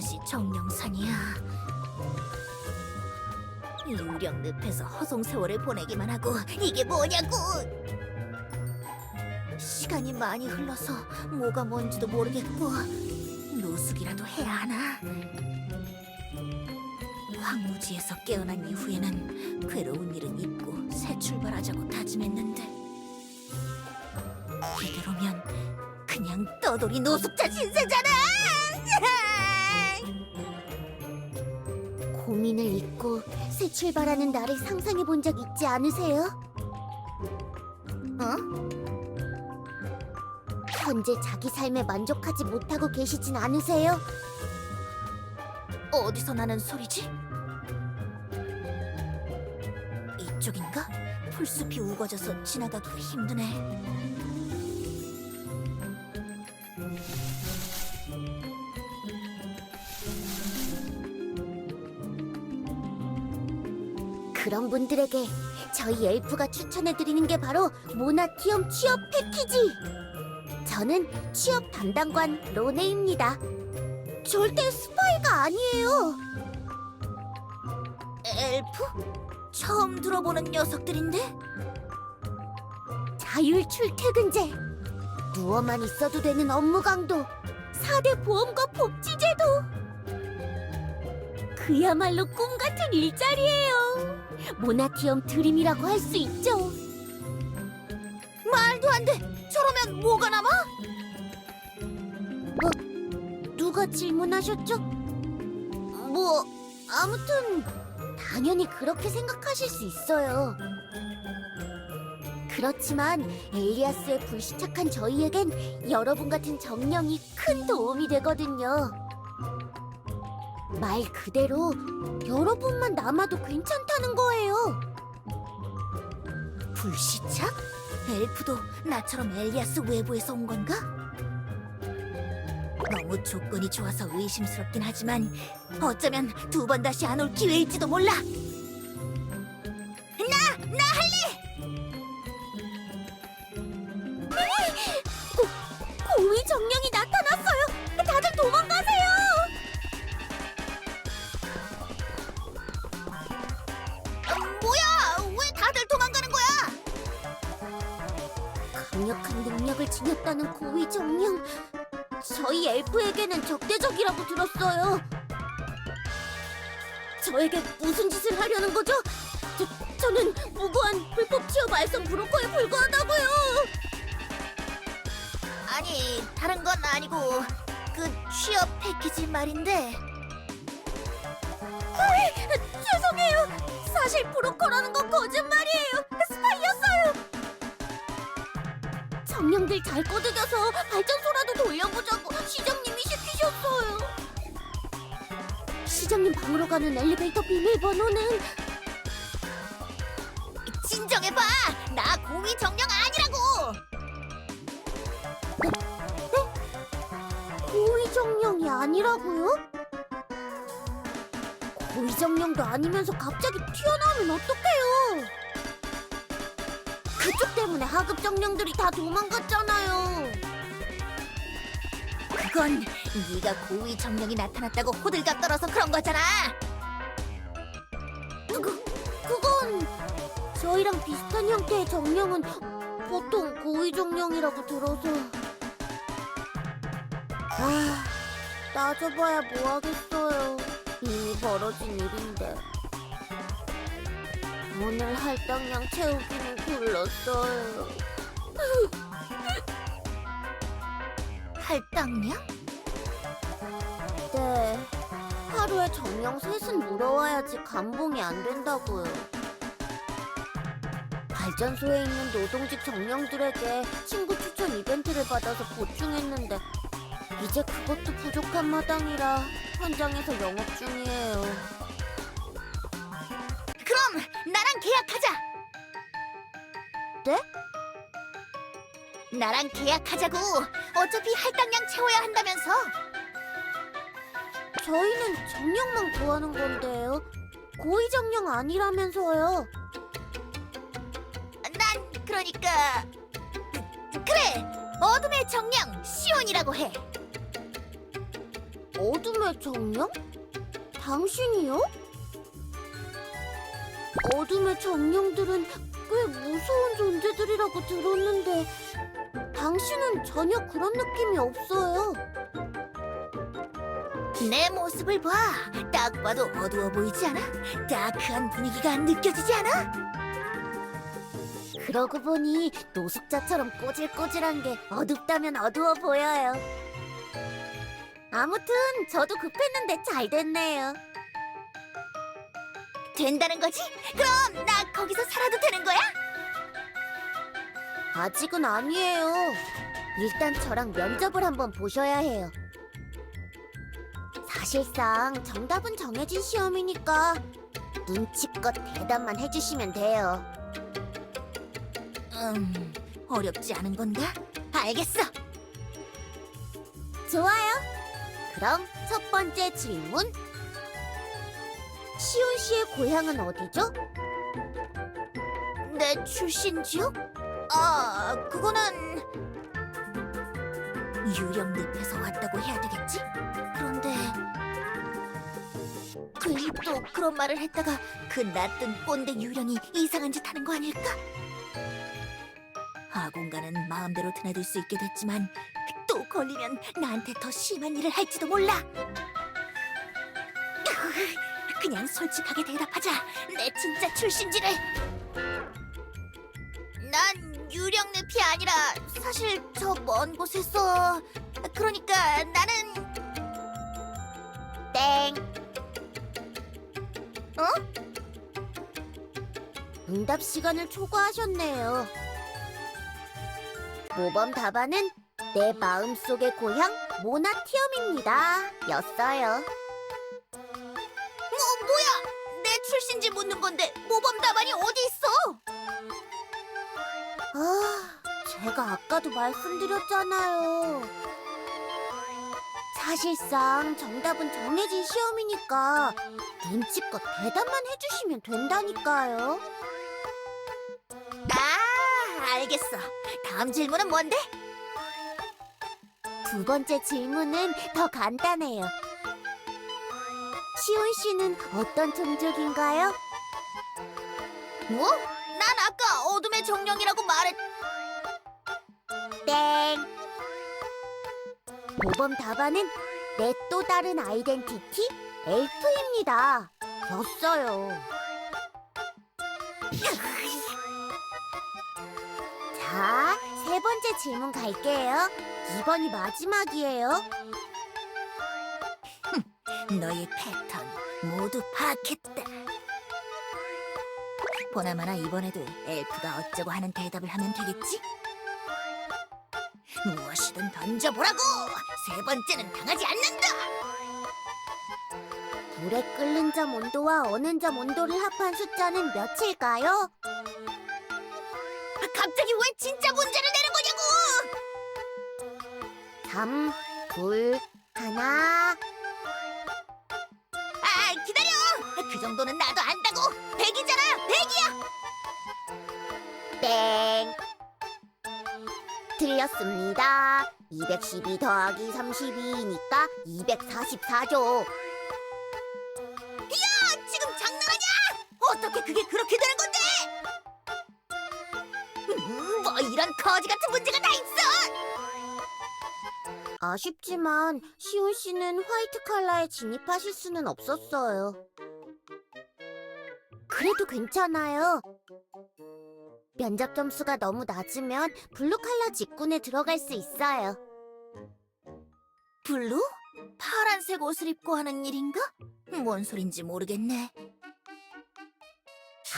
다시 정령산이야. 유령 늪에서 허송 세월을 보내기만 하고 이게 뭐냐고! 시간이 많이 흘러서 뭐가 뭔지도 모르겠고 노숙이라도 해야 하나? 황무지에서 깨어난 이후에는 괴로운 일은 잊고 새 출발하자고 다짐했는데 이대로면 그냥 떠돌이 노숙자 신세잖아! 새 출발하는 나를 상상해 본 적 있지 않으세요? 어? 현재 자기 삶에 만족하지 못하고 계시진 않으세요? 어디서 나는 소리지? 이쪽인가? 풀숲이 우거져서 지나가기가 힘드네. 그런 분들에게 저희 엘프가 추천해드리는 게 바로 모나티엄 취업 패키지. 저는 취업 담당관 로네입니다. 절대 스파이가 아니에요. 엘프? 처음 들어보는 녀석들인데? 자율 출퇴근제, 누워만 있어도 되는 업무 강도, 4대 보험과 복지 제도. 그야말로 꿈 같은 일자리예요. 모나티엄 드림이라고 할 수 있죠. 말도 안 돼! 저러면 뭐가 남아? 누가 질문하셨죠? 뭐 아무튼 당연히 그렇게 생각하실 수 있어요. 그렇지만 엘리아스의 불시착한 저희에겐 여러분 같은 정령이 큰 도움이 되거든요. 말 그대로 여러분만 남아도 괜찮다는 거예요. 불시착? 엘프도 나처럼 엘리아스 외부에서 온 건가? 너무 조건이 좋아서 의심스럽긴 하지만 어쩌면 두 번 다시 안 올 기회일지도 몰라. 나! 나 할래! 고위 정령이 나 강력한 능력을 지녔다는 고위 정령. 저희 엘프에게는 적대적이라고 들었어요. 저에게 무슨 짓을 하려는 거죠? 저, 저는 무고한 불법 취업 알선 브로커에 불과하다고요. 아니, 다른 건 아니고 그 취업 패키지 말인데 죄송해요. 사실 브로커라는 건 거짓말이에요. 스파이였어요. 정령들 잘 꼬드겨서 발전소라도 돌려보자고 시장님이 시키셨어요. 시장님 방으로 가는 엘리베이터 비밀번호는 진정해봐! 나 고위 정령 아니라고! 고위 정령이 아니라고요? 고위 정령도 아니면서 갑자기 튀어나오면 어떡해요? 그쪽 때문에 하급 정령들이 다 도망갔잖아요. 그건 네가 고위 정령이 나타났다고 호들갑 떨어서 그런 거잖아. 그, 그건 저희랑 비슷한 형태의 정령은 보통 고위 정령이라고 들어서 아 따져봐야 뭐하겠어요 이미 벌어진 일인데 오늘 할당량 채우기는 굴렀어요 할당량? 네 하루에 정령 셋은 물어와야지 감봉이 안 된다고요 발전소에 있는 노동직 정령들에게 친구 추천 이벤트를 받아서 보충했는데 이제 그것도 부족한 마당이라 현장에서 영업 중이에요. 계약하자. 네? 나랑 계약하자고. 어차피 할당량 채워야 한다면서. 저희는 정령만 구하는 건데요. 고위 정령 아니라면서요. 난 그러니까 그래 어둠의 정령 시온이라고 해. 어둠의 정령? 당신이요? 어둠의 정령들은 꽤 무서운 존재들이라고 들었는데 당신은 전혀 그런 느낌이 없어요. 내 모습을 봐. 딱 봐도 어두워 보이지 않아? 다크한 분위기가 느껴지지 않아? 그러고 보니 노숙자처럼 꼬질꼬질한 게 어둡다면 어두워 보여요. 아무튼 저도 급했는데 잘 됐네요. 된다는 거지? 그럼 나 거기서 살아도 되는 거야? 아직은 아니에요. 일단 저랑 면접을 한번 보셔야 해요. 사실상 정답은 정해진 시험이니까 눈치껏 대답만 해주시면 돼요. 음, 어렵지 않은 건가? 알겠어. 좋아요. 그럼 첫 번째 질문. 시온 씨의 고향은 어디죠? 내 출신 지역? 아, 그거는 유령 늪에서 왔다고 해야 되겠지? 그런데 괜히 또 그런 말을 했다가 그 낯든 꼰대 유령이 이상한 짓 하는 거 아닐까? 아공가는 마음대로 드나들 수 있게 됐지만 또 걸리면 나한테 더 심한 일을 할지도 몰라. 그냥 솔직하게 대답하자. 내 진짜 출신지를. 난 유령 늪이 아니라 사실 저 먼 곳에서 그러니까 나는 땡. 어? 응답 시간을 초과하셨네요. 모범 답안은 내 마음속의 고향 모나티엄입니다. 였어요. 출신지 묻는 건데 모범 답안이 어디 있어? 아, 제가 아까도 말씀드렸잖아요. 사실상 정답은 정해진 시험이니까 눈치껏 대답만 해주시면 된다니까요. 아 알겠어 다음 질문은 뭔데? 두 번째 질문은 더 간단해요. 시온 씨는 어떤 종족인가요? 뭐? 난 아까 어둠의 정령이라고 말했 땡. 모범 답안은 내 또 다른 아이덴티티 엘프입니다. 였어요. 자, 세 번째 질문 갈게요. 이번이 마지막이에요. 너의 패턴 모두 파악했다 보나마나 이번에도 엘프가 어쩌고 하는 대답을 하면 되겠지? 무엇이든 던져보라고! 세 번째는 당하지 않는다! 불에 끓는 점 온도와 어는 점 온도를 합한 숫자는 몇일까요? 아, 갑자기 왜 진짜 문제를 내는 거냐고! 3, 2, 하나. 그 정도는 나도 안다고! 100이잖아! 100이야! 땡. 틀렸습니다. 212 더하기 32니까 244죠. 야, 지금 장난하냐? 어떻게 그게 그렇게 되는 건데? 음, 뭐 이런 거지 같은 문제가 다 있어! 아쉽지만 시온 씨는 화이트 칼라에 진입하실 수는 없었어요. 그래도 괜찮아요. 면접 점수가 너무 낮으면 블루 칼라 직군에 들어갈 수 있어요. 블루? 파란색 옷을 입고 하는 일인가? 뭔 소린지 모르겠네.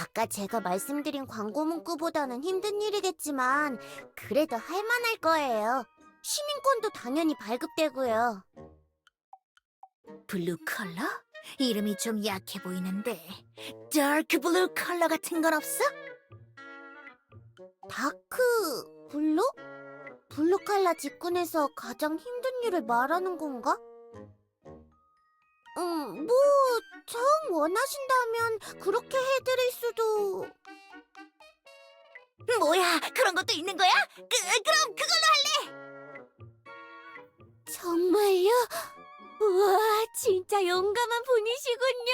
아까 제가 말씀드린 광고 문구보다는 힘든 일이겠지만 그래도 할 만할 거예요. 시민권도 당연히 발급되고요. 블루 컬러? 이름이 좀 약해 보이는데 다크 블루 컬러 같은 건 없어? 다크 블루? 블루 칼라 직군에서 가장 힘든 일을 말하는 건가? 음, 뭐, 정 원하신다면 그렇게 해드릴 수도. 뭐야 그런 것도 있는 거야? 그, 그럼 그걸로 정말요? 우와, 진짜 용감한 분이시군요.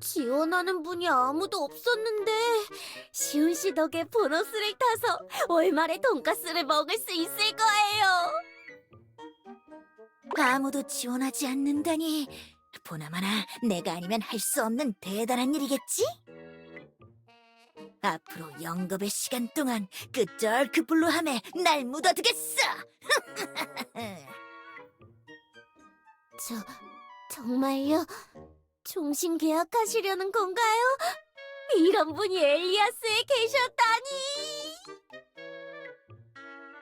지원하는 분이 아무도 없었는데 시훈 씨 덕에 보너스를 타서 월말에 돈가스를 먹을 수 있을 거예요. 아무도 지원하지 않는다니 보나마나 내가 아니면 할 수 없는 대단한 일이겠지? 앞으로 영겁의 시간 동안 끝절 그 불로 함에 날 묻어두겠어! 저 정말요? 종신 계약하시려는 건가요? 이런 분이 엘리아스에 계셨다니.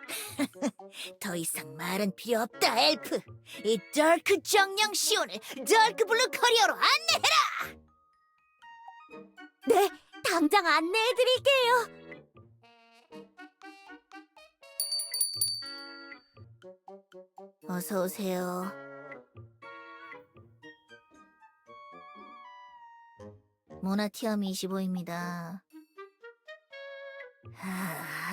더 이상 말은 필요 없다, 엘프! 이 덜크 정령 시온을 덜크 블루 커리어로 안내해라! 네, 당장 안내해 드릴게요. 어서 오세요. 모나티엄 25입니다. 아...